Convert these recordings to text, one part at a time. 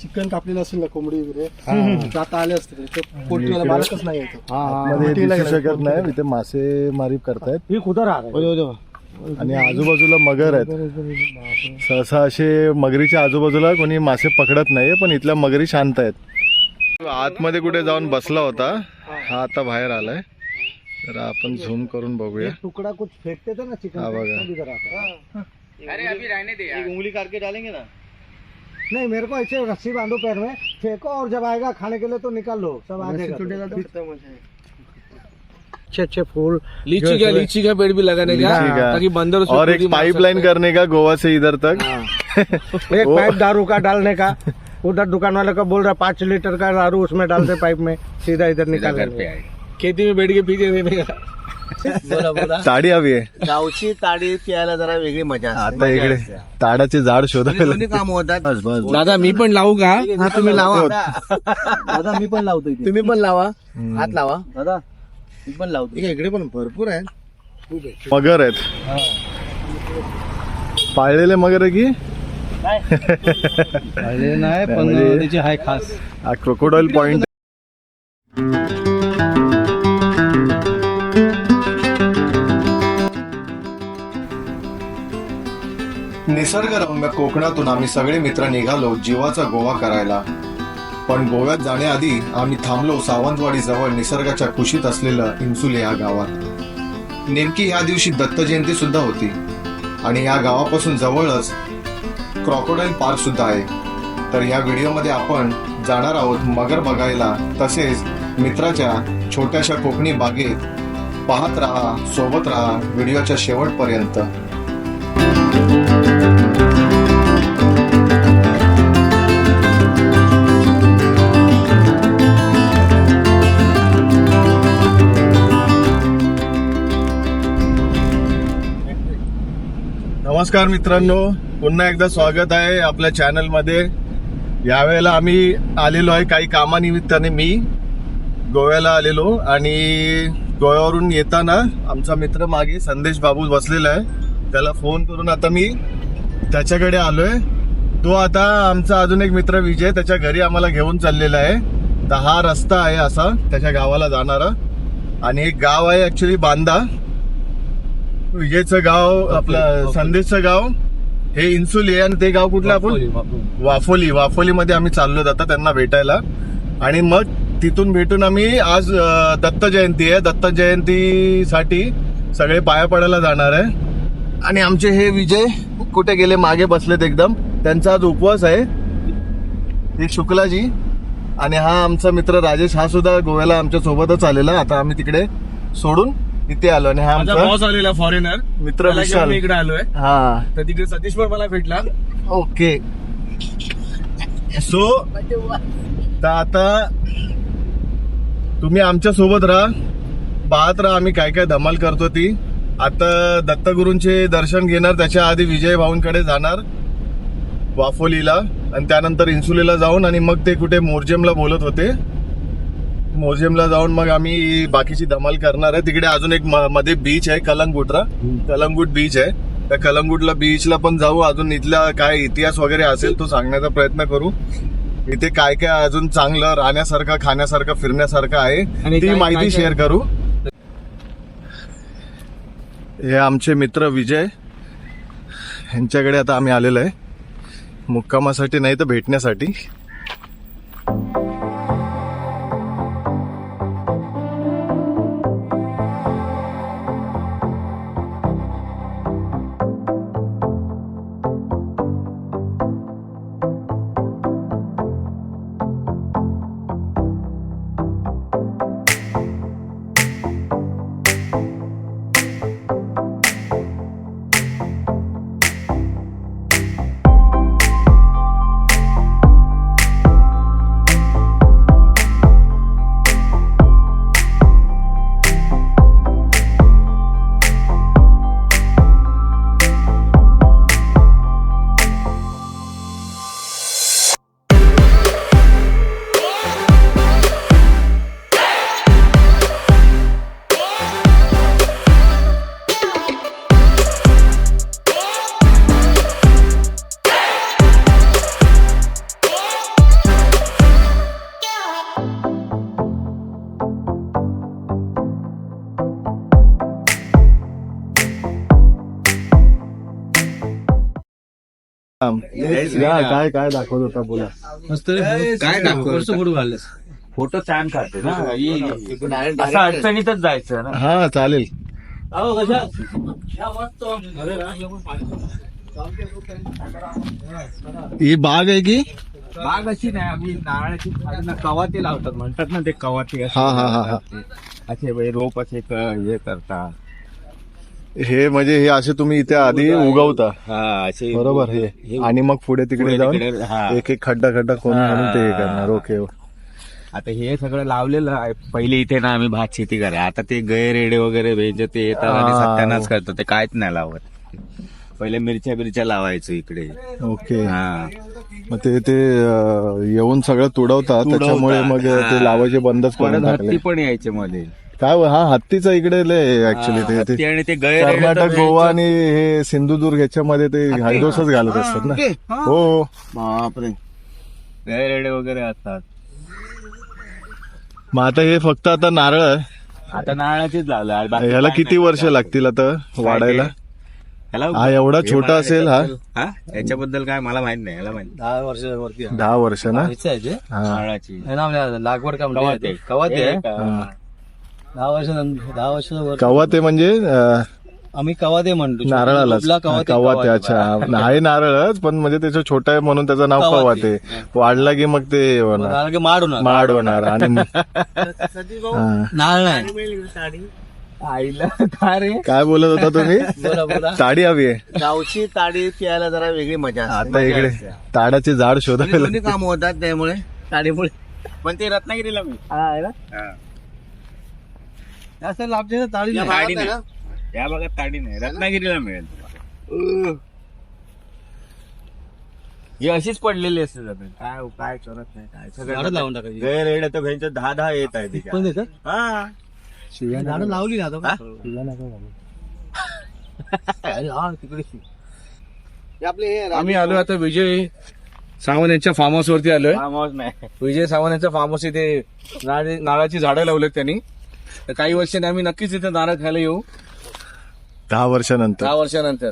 Chicken कापलेलं असेल ना कोंबडी वगैरे जाता आले असते ते. पोल्ट्रीवाला मालकच नाही येतो मध्ये मीटिंगला दिसू गेलो. शकत नाही इथे मासेमारी करतायत. ये खुदा रहा है आणि आजूबाजूला मगर आहेत. सहसा असे मगरीच्या आजूबाजूला कोणी मासे पकडत नाही पण इथल्या मगरी शांत आहेत. आतमध्ये कुठे जाऊन बसला होता हा आता बाहेर आलाय. तर आपण झूम करून बघूया. टुकड़ा कुछ फेंकते थे ना चिकन हाँ, बघा. आता है। अरे अभी रहने दे यार. उंगली करके डालेंगे ना? नहीं मेरे को ऐसे रस्सी बांधो पैर में फेंको और जब आएगा खाने के लिए तो निकाल लो सब आ जाएगा। अच्छे अच्छे फूल। लीची का लीची का पेड़ भी लगाने का? का। ताकि बंदर और एक पाइपलाइन करने का गोवा से इधर तक। एक पाइप दारू का डालने का। उधर दुकान वाले का बोल रहा पाँच लीटर का दारू उसमें डालते पाइप में सीधा इधर निकाल घर पे आए। खेती में बैठ के पीते देने का बोला बोला. ताडी हवी आहे. गावची ताडी प्यायला जरा वेगळी मजा आता इकडे ताडाचे झाड शोधायला काम होतात. बस बस. दादा मी पण लावू का? हा तुम्ही लावा. दादा मी पण लावतो तुम्ही पण लावा. हात लावा. दादा मी पण लावतो. इकडे पण भरपूर आहे. मगर आहेत. पाळलेले मगर आहे की? नाही. पण म्हणजे- त्याची हाय खास. हा क्रोकोडाईल पॉइंट निसर्गरम्य कोकणातून आम्ही सगळे मित्र निघालो जीवाचा गोवा करायला. पण गोव्यात जाण्याआधी आम्ही थांबलो सावंतवाडी जवळ निसर्गाच्या कुशीत असलेलं इन्सुले या गावात. नेमकी या दिवशी दत्त जयंती सुद्धा होती आणि या गावापासून जवळच क्रॉकोडाईल पार्क सुद्धा आहे. तर या व्हिडिओमध्ये आपण जाणार आहोत मगर बघायला तसेच मित्राच्या छोट्याशा कोकणी बागेत. पाहत राहा सोबत राहा व्हिडिओच्या शेवटपर्यंत. नमस्कार मित्रांनो. पुन्हा एकदा स्वागत आहे आपल्या चॅनलमध्ये. यावेळेला आम्ही आलेलो आहे काही कामानिमित्ताने मी गोव्याला आलेलो आणि गोव्यावरून येताना आमचा मित्र मागे संदेश बाबू बसलेला आहे. त्याला फोन करून आता मी त्याच्याकडे आलोय. तो आता आमचा अजून एक मित्र विजय त्याच्या घरी आम्हाला घेऊन चाललेला आहे. तर हा रस्ता आहे असा त्याच्या गावाला जाणारा. आणि एक गाव आहे ऍक्च्युली बांदा. विजयचं गाव आपलं संदेशचं गाव हे इन्सुली आणि ते गाव कुठलं आपण? वाफोली वाफोलीमध्ये आम्ही चाललो आता त्यांना भेटायला. आणि मग तिथून भेटून आम्ही आज दत्त जयंती आहे. दत्त जयंतीसाठी सगळे पाया पडायला जाणार आहे. आणि आमचे हे विजय कुठे गेले? मागे बसलेत एकदम. त्यांचा आज उपवास आहे. हे शुक्लाजी आणि हा आमचा मित्र राजेश हा सुद्धा गोव्याला आमच्या सोबतच आलेला. आता आम्ही तिकडे सोडून इथे आलो आणि हा माझा आमचा बॉस आलेला फॉरेनर मित्र विशाल. मी इकडे आलोय. हा. तर तिकडे सतीश पण मला भेटला. ओके. सो तर आता तुम्ही आमच्यासोबत राहा. पाहत राहा आम्ही काय काय धमाल करतो ती. आता दत्तगुरूंचे दर्शन घेणार त्याच्या आधी विजय भाऊंकडे जाणार वाफोलीला. आणि त्यानंतर इन्सुलीला जाऊन आणि मग ते कुठे मोर्जेमला बोलत होते. मोर्जेमला जाऊन मग आम्ही बाकीची धमाल करणार आहे. तिकडे अजून एक म- मध्ये बीच आहे कलंगुटरा कलंगुट बीच आहे. त्या कलंगुटला बीचला पण जाऊ. अजून इथला काय इतिहास वगैरे असेल तो सांगण्याचा प्रयत्न करू. इथे काय काय अजून चांगलं राहण्यासारखं खाण्यासारखं फिरण्यासारखं आहे आणि ती काय- माहिती काय- शेअर करू. हे आमचे मित्र विजय. यांच्याकडे आता आम्ही आलेलो आहे. मुक्कामासाठी नाही तर भेटण्यासाठी. या, काय काय दाखवत होता बोला. काय दाखव फोटो घालस फोटो छान काढते ना. असं अडचणीतच जायचं ना. हा चालेल. ही बाग आहे की? बाग अशी नाही आम्ही नारळाची झाडं ना कवाते लावतात म्हणतात ना ते कवाते असे हा हा हा हा. असे बाई रोप असे क- हे करतात. हे म्हणजे हे असे तुम्ही इथे आधी उगवता. हा असे बरोबर हे. आणि मग पुढे तिकडे पुढे जाऊन तिकडे, हा. एक एक खड्डा खड्डा खोन म्हणून ते हे करणार. ओके आता हे सगळं लावलेलं आहे. पहिले इथे ना आम्ही भात शेती करा आता ते गैरेडे वगैरे भेज ते येतात आणि हा. सत्यानाश करतात. ते काहीच नाही लावत. पहिले मिरच्या बिरच्या लावायचो इकडे. ओके. हा. मग ते ते अं, येऊन सगळं तुडवतात. त्याच्यामुळे मग हा. ते लावायचे बंदच करून परत टाकले. हत्ती पण यायचे मध्ये. काय हो, हत्तीचा इकडे ऍक्च्युली हा, ते हत्ती ते आणि ते कर्नाटक गोवा आणि हे सिंधुदुर्ग ह्याच्यामध्ये ते हायड्रोसच घालत असतात ना. हो. हो. बापरे. गैरेडे वगैरे असतात. मग आता हे फक्त आता नारळ आहे. आता नारळाचीच लावलं बाकी ह्याला काय किती नाही. वर्ष लागतील आता वाढायला? ह्याला हा एवढा छोटा असेल हा. याच्याबद्दल- हा? याच्याबद्दल काय मला माहीत नाही याला माहीत दहा वर्षावरती आहे. दहा वर्ष ना? नारळाची. लागवड का कवाते? हा. दहा वर्ष दहा वर्षाच्या वर कवा ते म्हणजे अं, आम्ही कवाते म्हणतो. नारळाला गुलाबला कवाते कवाते अच्छा. आहे नारळच पण म्हणजे त्याचं छोटा आहे म्हणून त्याचं नाव कवाते वाढला की मग ते होणार. नारळ की माड होणार. माड होणार. आणि मग- हा. नारळ नाही. आईला काय रे काय बोलत होता तुम्ही? बोला बोला. ताडी हवी आहे. गावची ताडी प्यायला जरा वेगळी मजा असते. आता इकडे ताडाचे झाड शोधायला दोन्ही काम होतात त्यामुळे ताडीमुळे पण ते रत्नागिरीला मी हा, आहे ना? जास्त लाभते ना ताडी नाही. ताडी नाही या भागात ताडी नाही रत्नागिरीला मिळेल तुम्हाला. ही अशीच पडलेली असते जमीन. काय काय करत नाही काय झाडं लावून टाकायची. तर घ्यायचं. दहा दहा येत आहे तिच्या. पण हा. झाडं लावली ना आता. हा? अरे हा, तिकडे हे आपले हे आम्ही आलो आता विजय सावंत यांच्या फार्म हाऊस वरती आलोय. फार्म हाऊस नाही. विजय सावंत यांच्या फार्म हाऊस इथे नारळ- नारळाची झाडं लावलेत त्यांनी. तर काही वर्षांनी आम्ही नक्कीच इथे नारळ खायला येऊ. दहा वर्षानंतर. दहा वर्षानंतर.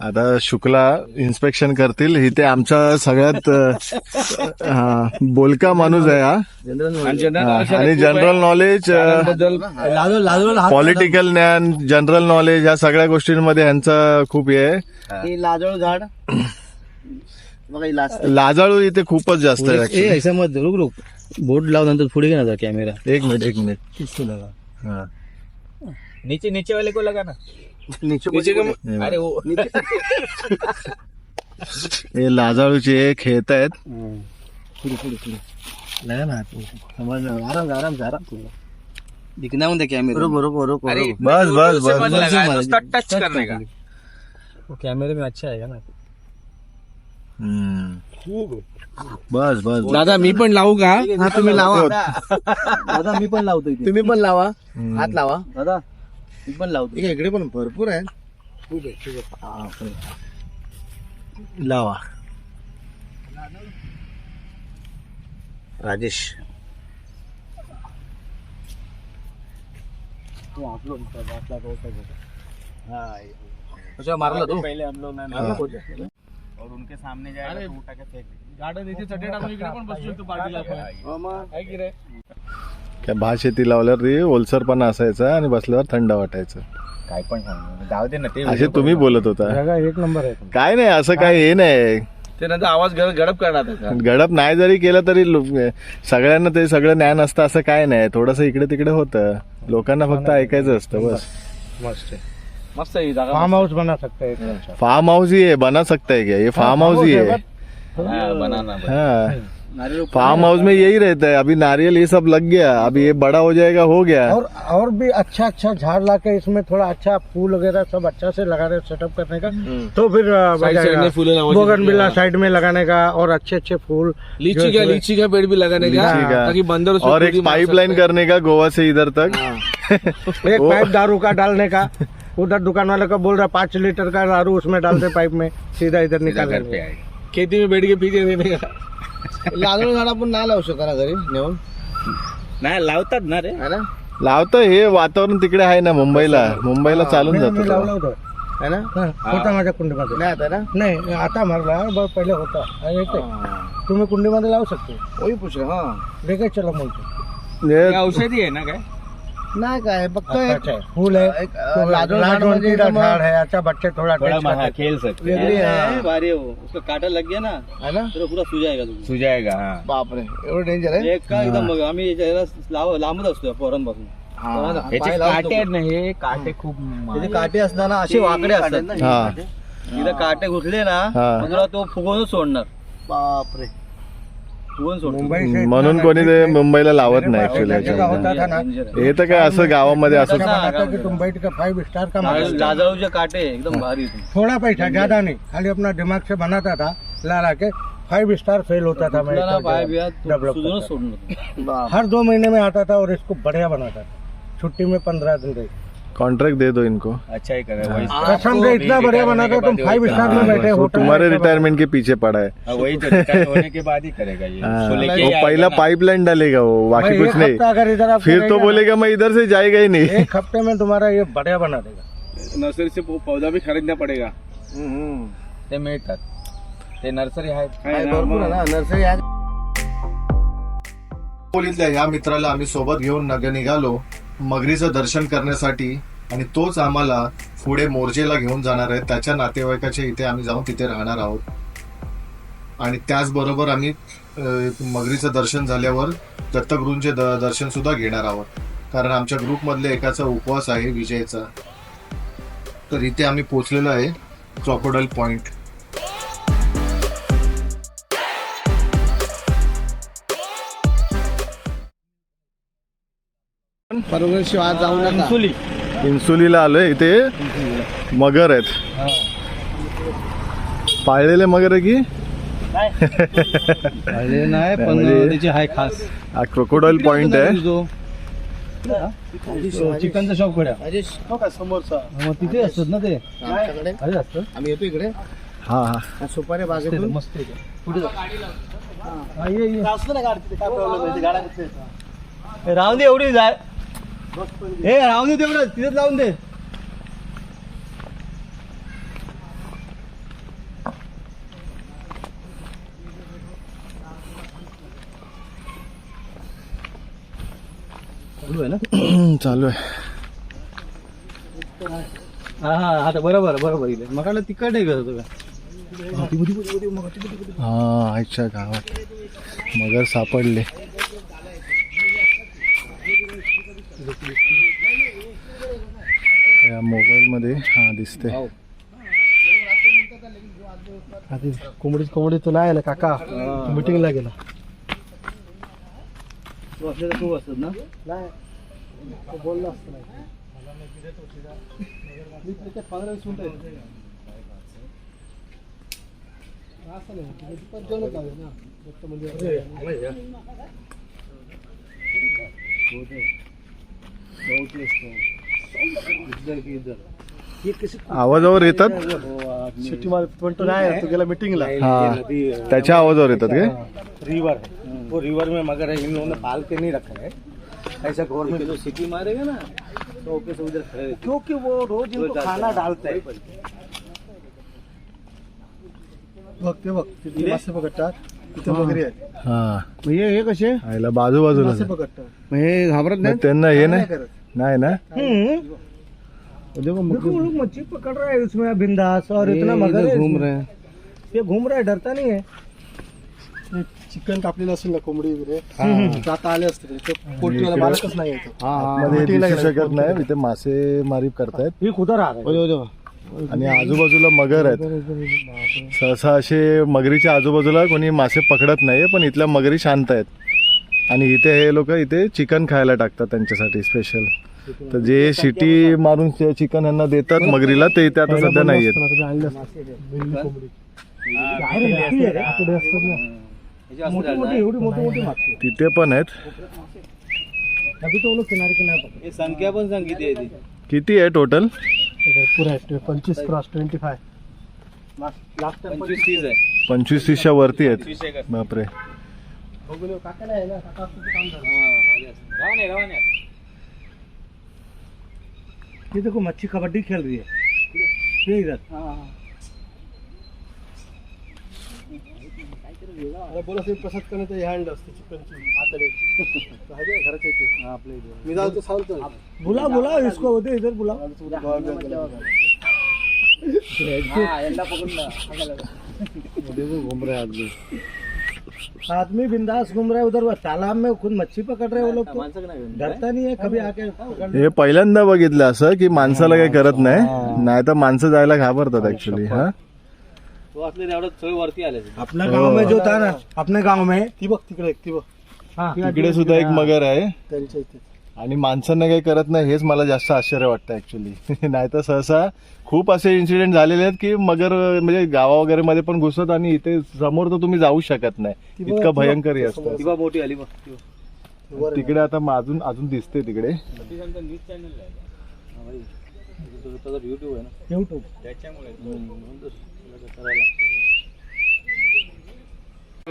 आता शुक्ला इन्स्पेक्शन करतील. इथे आमचा सगळ्यात अं, हा, बोलका माणूस आहे हा. आणि हा. जनरल नॉलेजबद्दल हात पॉलिटिकल ज्ञान जनरल नॉलेज ह्या सगळ्या गोष्टींमध्ये यांचा खूप हे आहे. हे. लाजळ झाड. बघा ही लाज लाजाळू इथे खूपच जास्त आहे ए actually. ऐसा मत रुक रुक. बोर्ड लाव नंतर पुढे घे ना कॅमेरा एक मिनिट एक मिनिट. हा. नीचे नीचे वाले को लगा ना. नीचे का अरे वो हे लाजाळूचे खेळत आहेत. पुढे पुढे पुढे. लगा ना. समज आराम आराम से, आराम. से. दिखना म्हणते कॅमेरा रोको रोको रोको अरे बस बस बस. मत लगा है, उसका टच करने का. कॅमेरे में अच्छा आहे ना. हम्म. बस बस. दादा मी पण लावू का? हा तुम्ही लावा. दादा मी पण लावतो तुम्ही पण लावा. हात लावा. दादा मी पण लावतो इकडे पण भरपूर आहे लावा. राजेश. मारला तो? पहले हम लोग ना और उनके सामने जाएगा तो उठा के फेंक देंगे। गार्डन इथे चटे टाकून इकडे पण बसू शकतो पार्टीला आपण. काय की रे? काय भात शेती लावल्यावर ती ओलसरपणा असायचा आणि बसल्यावर थंड वाटायचं. काय पण सांगू जाऊ दे ना ते असे तुम्ही बोलत होता. जगा एक नंबर आहे काय नाही असं काय हे नाही. ते नंतर आवाज गड- गडप करणार त्याचा. गडप नाही जरी केलं तरी लो- सगळ्यांना ते सगळं ज्ञान असतं असं काय नाही. थोडस इकडे तिकडे होतं. लोकांना फक्त ऐकायचं असतं बस. मस्त आहे. मस्त फार्म हाउस बना सकते हैं फार्म हाउस ही है बना सकता है क्या? ये फार्म हाउस ही है। हाँ, बनाना हाँ। फार्म हाउस में यही रहता है अभी नारियल ये सब लग गया अभी ये बड़ा हो जाएगा हो गया। और और भी अच्छा अच्छा झाड़ ला के इसमें थोड़ा अच्छा फूल वगैरह सब अच्छा से लगा रहे सेटअप करने का तो फिर साइड साइड में बोगन बिल्ला साइड में लगाने का और अच्छे अच्छे फूल लीची का लीची का पेड़ भी लगाने का ताकि बंदर और एक ही पाइपलाइन करने का गोवा से इधर तक। एक पाइप दारू का डालने का। उधर दुकान वाले का बोल रहा पाँच लीटर का दारू उसमें डालते पाइप में सीधा इधर निकाल घर पे आएगा। खेती में बैठ के पीते देने का लाजळ झाड आपण नाही लावू शकतो ना घरी नेऊन? नाही लावतात ना रे. है ना? लावतं हे वातावरण तिकडे आहे ना मुंबईला. मुंबईला चालून मी जातं लावलं होतं है ना? हा, होता माझ्या कुंडीमध्ये. नाही आता ना? नाही आता मारला ब- पहिले होता. तुम्ही कुंडीमध्ये लावू शकतो. वही पूछ रहा हाँ चला म्हणतो हे औषधी आहे ना काय? नाही काय फक्त अच्छा, एक अच्छा. फूल है एक, अं, लाजून झाड म्हणजे का झाड है अच्छा बच्चे थोड़ा थोड़ा टेस्ट करते. खेल सकते हैं। वेगळी आहे. भारी है. उसका कांटा लग गया ना? है ना? पूरा सुजाएगा हा. बापरे एवढं डेंजर आहे? एक का एकदम मग आम्ही याला लाव लांबच असतो पोरणपासून हा. याचे काटे आहेत ना हे काटे खूप त्याचे काटे असताना असे वाकडे असतात. हा तिला काटे. घुसले ना हा. मग तुला तो फुगवूनच सोडणार. बापरे फुगवून सोडतो मुंबई से म्हणून कोणी ते मुंबईला लावत नाही ऍक्च्युली हे तर काय असं गावामध्ये असं कि फाइव स्टार का काटे एकदम भारी. थोड़ा पैसा ज्यादा नहीं. खाली अपना दिमाग से बनाता था ला ला के फाइव स्टार फेल होता था मैं डेवलप हर दो महीने में आता था और इसको बढ़िया बनाता था। छुट्टी में पंद्रह दिन रही। कॉन्ट्रैक्ट दे दो इनको। अच्छा ही करे कसम से इतना बढ़िया बनाता तुम फाइव स्टार में बैठे वो होटल तुम्हारे रिटायरमेंट के पीछे पड़ा है। हाँ, वही तो होने के बाद ही करेगा ये हाँ, ही वो पहला पाइपलाइन डालेगा वो बाकी कुछ नहीं। अगर इधर फिर तो बोलेगा मैं इधर से जाएगा ही नहीं। एक हफ़्ते में तुम्हारा ये बढ़िया बना देगा। नर्सरी से पौधा भी खरीदना पड़ेगा। ते मिळतात ते नर्सरी आहेत काय भरपूर ना नर्सरी आहे खोलीतल्या या मित्राला आम्ही सोबत घेऊन नग निघालो मगरीचं दर्शन करण्यासाठी आणि तोच आम्हाला पुढे मोर्जेला घेऊन जाणार आहे. त्याच्या नातेवाईकाच्या इथे आम्ही जाऊन तिथे राहणार आहोत. आणि त्याचबरोबर आम्ही मगरीचं दर्शन झाल्यावर दत्तगुरूंचे द- दर्शन सुद्धा घेणार आहोत. कारण आमच्या ग्रुपमधल्या एकाचा उपवास आहे विजयचा. तर इथे आम्ही पोचलेलो आहे क्रॉकोडल पॉइंट जाऊ नका. इन्सुलीला आलोय इथे. मगर आहेत. पाळलेले मगर आहे की? नाही. पण म्हणजे- त्याची हाय खास. हा क्रोकोडाईल पॉइंट आहे. चिकनचा शॉप कड्या राजेश समोरचा. मग तिथे असतात ना ते. आमच्याकडे. अरे असतं आम्ही येतो इकडे. हा हा. हा सुपारी बागेतून. मस्त आहे. पुढे जा. हा, ये, ये. ए, राहून दे एवढी जाय हे राहून दे तेवढं तिथेच लावून दे. चालू आहे ना? चालू आहे. हा हा आता बरोबर बरोबर. इथे मग तिकट आहे का तुला हा आईच्या गावात. मगर सापडले. या मोबाईल मध्ये हा दिसते कोंबडी कोंबडी तुला आहे ना काका मिटिंगला गेला. तू असतात ना. आवाजावर येतात? सिटी पण तो नाही तो गेला मिटिंगला हा. त्याच्या आवाजावर येतात काय? रिवर वो रिवर में मगर है इन लोगों ने पाल के नहीं रखा है। ऐसा गवर्नमेंट तो सिटी मारेगा ना तो ओके से उधर खड़े रहते क्योंकि वो रोज इनको खाना डालता है। बघ ते बघ मासे पकडतात तिथे वगैरे. आहेत हा हे हे कसे? आईला बाजू बाजूला मासे पकडतात हे घाबरत मग त्यांना हे नाही करत. नाही ना? देखो वो लोग मच्छी पकड़ रहा है उसमें बिंदास और इतना मगर है घूम रहे हैं ये घूम रहा है डरता नहीं है चिकन कापलेलं असेल ना कोंबडी वगैरे जाता आले असते ते. मालकच नाही येतो मध्ये दिसू शकत नाही इथे मासे मारी करतायत. ये खुदा रहा है आणि आजूबाजूला मगर आहेत. सहसा असे मगरीच्या आजूबाजूला कोणी मासे पकडत नाही पण इथल्या मगरी शांत आहेत. आणि इथे हे लोक इथे चिकन खायला टाकतात त्यांच्यासाठी स्पेशल तर जे शिटी मारून चिकन यांना देतात मगरीला ते इथे आता सध्या नाही आहेत मोठी मोठी एवढी मोठी मोठी मागची तिथे पण आहेत. हे किती आहे टोटल आहे. पंचवीस cross twenty five last time पंचवीस तीस आहे. पंचवीस तीसच्या वरती आहेत. बापरे. काका नाही ना काका असतं काम झालं. रवाने रवाने. ये देखो मच्छी कबड्डी खेल रही है ये इधर बोला प्रसाद करण्याचं हँड असते चिकनची आतडे. घराच्या इथे. आपल्या इथे. मी जाऊ सांगतो. बुला बुला इसको होते इधर बुला. घूम रहे आदमी आदमी बिंदास घूम रहे उधर तालाब में खुद मच्छी पकड़ रहे वो लोग तो। डरता नहीं है कभी आके हे पहिल्यांदा बघितलं असं की माणसाला काही करत नाही. नाही तर माणसं जायला घाबरतात ऍक्च्युली हा? तो असले तेवढं सगळे वरती आले अपना गांव में जो था ना अपने गांव में ती बघ तिकडे ती बघ. तिकडे सुद्धा एक मगर आहे. त्यांच्या इथे. आणि माणसांना काही करत नाही हेच मला जास्त आश्चर्य वाटतं ऍक्च्युली नाही तर सहसा खूप असे इन्सिडेंट झालेले आहेत की मगर म्हणजे गावा वगैरे मध्ये पण घुसत आणि इथे समोर तर तुम्ही जाऊ शकत नाही. इतकं भयंकर हे असतं. दिवा मोठी आली बघ तिकडे आता अजून अजून दिसते तिकडे. युट्यूब आहे. ना. युट्यूब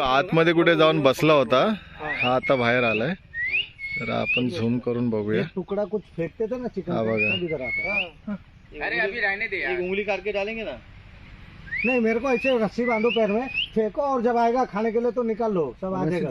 आतमध्ये कुठे जाऊन बसला होता हा आता बाहेर आलाय. तर आपण झूम करून बघूया. टुकड़ा कुछ फेंकते थे ना चिकन हाँ, बघा. है। एक उंगली काट के डालेंगे ना? नहीं मेरे को ऐसे रस्सी बांधो पैर में। फेंको और जब आएगा खाने के लिए तो निकाल लो। सब आ जाएगा।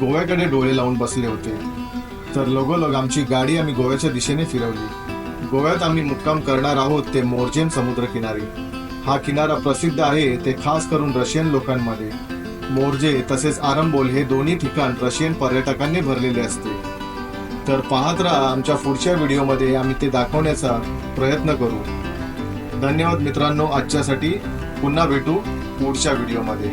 गोव्याकडे डोळे लावून बसले होते. तर लगोलग आमची गाडी आम्ही गोव्याच्या दिशेने फिरवली. गोव्यात आम्ही मुक्काम करणार आहोत ते मोर्जेन समुद्र किनारी हा किनारा प्रसिद्ध आहे ते खास करून रशियन लोकांमध्ये. मोर्जे तसेच आरंबोल हे दोन्ही ठिकाण रशियन पर्यटकांनी भरलेले असते. तर पाहत राहा आमच्या पुढच्या व्हिडिओमध्ये आम्ही ते दाखवण्याचा प्रयत्न करू. धन्यवाद मित्रांनो आजच्यासाठी पुन्हा भेटू पुढच्या व्हिडिओमध्ये.